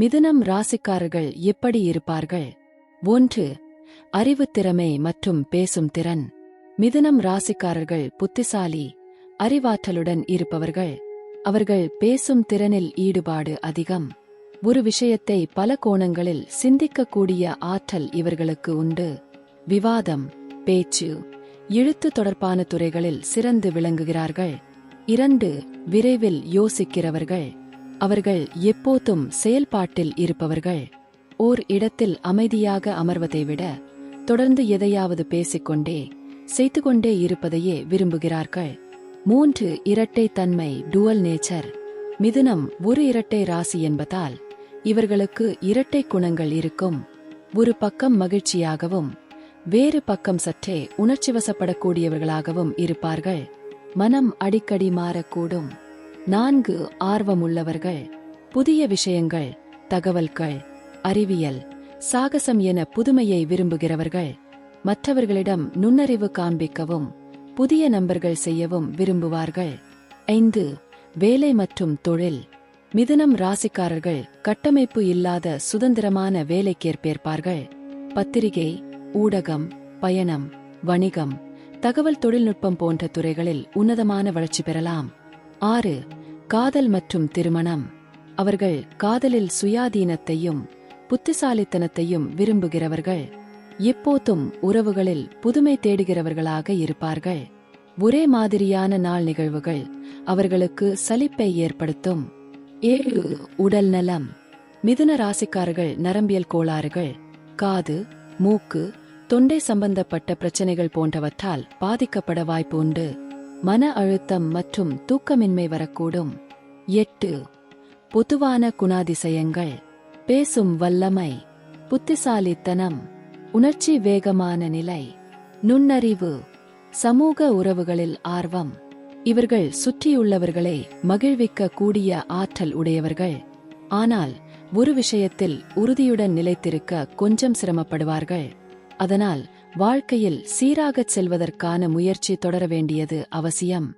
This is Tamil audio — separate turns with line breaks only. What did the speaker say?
மிதுனம் ராசிக்காரர்கள் எப்படி இருப்பார்கள்? ஒன்று அறிவுத்திறமை மற்றும் பேசும் திறன். மிதுனம் ராசிக்காரர்கள் புத்திசாலி அறிவாற்றலுடன் இருப்பவர்கள். அவர்கள் பேசும் திறனில் ஈடுபாடு அதிகம். ஒரு விஷயத்தை பல கோணங்களில் சிந்திக்கக்கூடிய ஆற்றல் இவர்களுக்கு உண்டு. விவாதம் பேச்சு எழுத்து தொடர்பான துறைகளில் சிறந்து விளங்குகிறார்கள். இரண்டு விரைவில் யோசிக்கிறவர்கள். அவர்கள் எப்போதும் செயல்பாட்டில் இருப்பவர்கள். ஓர் இடத்தில் அமைதியாக அமர்வதை விட தொடர்ந்து எதையாவது பேசிக்கொண்டே செய்துகொண்டே இருப்பதையே விரும்புகிறார்கள். மூன்று இரட்டை தன்மை டுவல் நேச்சர் மிதுனம் ஒரு இரட்டை ராசி என்பதால் இவர்களுக்கு இரட்டை குணங்கள் இருக்கும். ஒரு பக்கம் மகிழ்ச்சியாகவும் வேறு பக்கம் சற்றே உணர்ச்சிவசப்படக்கூடியவர்களாகவும் இருப்பார்கள். மனம் அடிக்கடி மாறக்கூடும். நான்கு ஆர்வமுள்ளவர்கள் புதிய விஷயங்கள் தகவல்கள் அறிவியல் சாகசம் என புதுமையை விரும்புகிறவர்கள் மற்றவர்களிடம் நுண்ணறிவு காண்பிக்கவும் புதிய நம்பர்கள் செய்யவும் விரும்புவார்கள். ஐந்து வேலை மற்றும் தொழில். மிதுனம் ராசிக்காரர்கள் கட்டமைப்பு இல்லாத சுதந்திரமான வேலைக்கேற்பேற்பார்கள். பத்திரிகை ஊடகம் பயணம் வணிகம் தகவல் தொழில்நுட்பம் போன்ற துறைகளில் உன்னதமான வளர்ச்சி பெறலாம். ஆறு காதல் மற்றும் திருமணம். அவர்கள் காதலில் சுயாதீனத்தையும் புத்திசாலித்தனத்தையும் விரும்புகிறவர்கள். எப்போதும் உறவுகளில் புதுமை தேடுகிறவர்களாக இருப்பார்கள். ஒரே மாதிரியான நாள் நிகழ்வுகள் அவர்களுக்கு சலிப்பை ஏற்படுத்தும். ஏழு உடல் நலம். மிதுன ராசிக்காரர்கள் நரம்பியல் கோளாறுகள். காது மூக்கு தொண்டை சம்பந்தப்பட்ட பிரச்சனைகள் போன்றவற்றால் பாதிக்கப்பட வாய்ப்பு உண்டு. மன அழுத்தம் மற்றும் தூக்கமின்மை வரக்கூடும். எட்டு பொதுவான குணாதிசயங்கள். பேசும் வல்லமை புத்திசாலித்தனம் உணர்ச்சி வேகமான நிலை நுண்ணறிவு சமூக உறவுகளில் ஆர்வம். இவர்கள் சுற்றியுள்ளவர்களை மகிழ்விக்க கூடிய ஆற்றல் உடையவர்கள். ஆனால் ஒரு விஷயத்தில் உறுதியுடன் நிலைத்திருக்க கொஞ்சம் சிரமப்படுவார்கள். அதனால் வாழ்க்கையில் சீராகச் செல்வதற்கான முயற்சி தொடர வேண்டியது அவசியம்.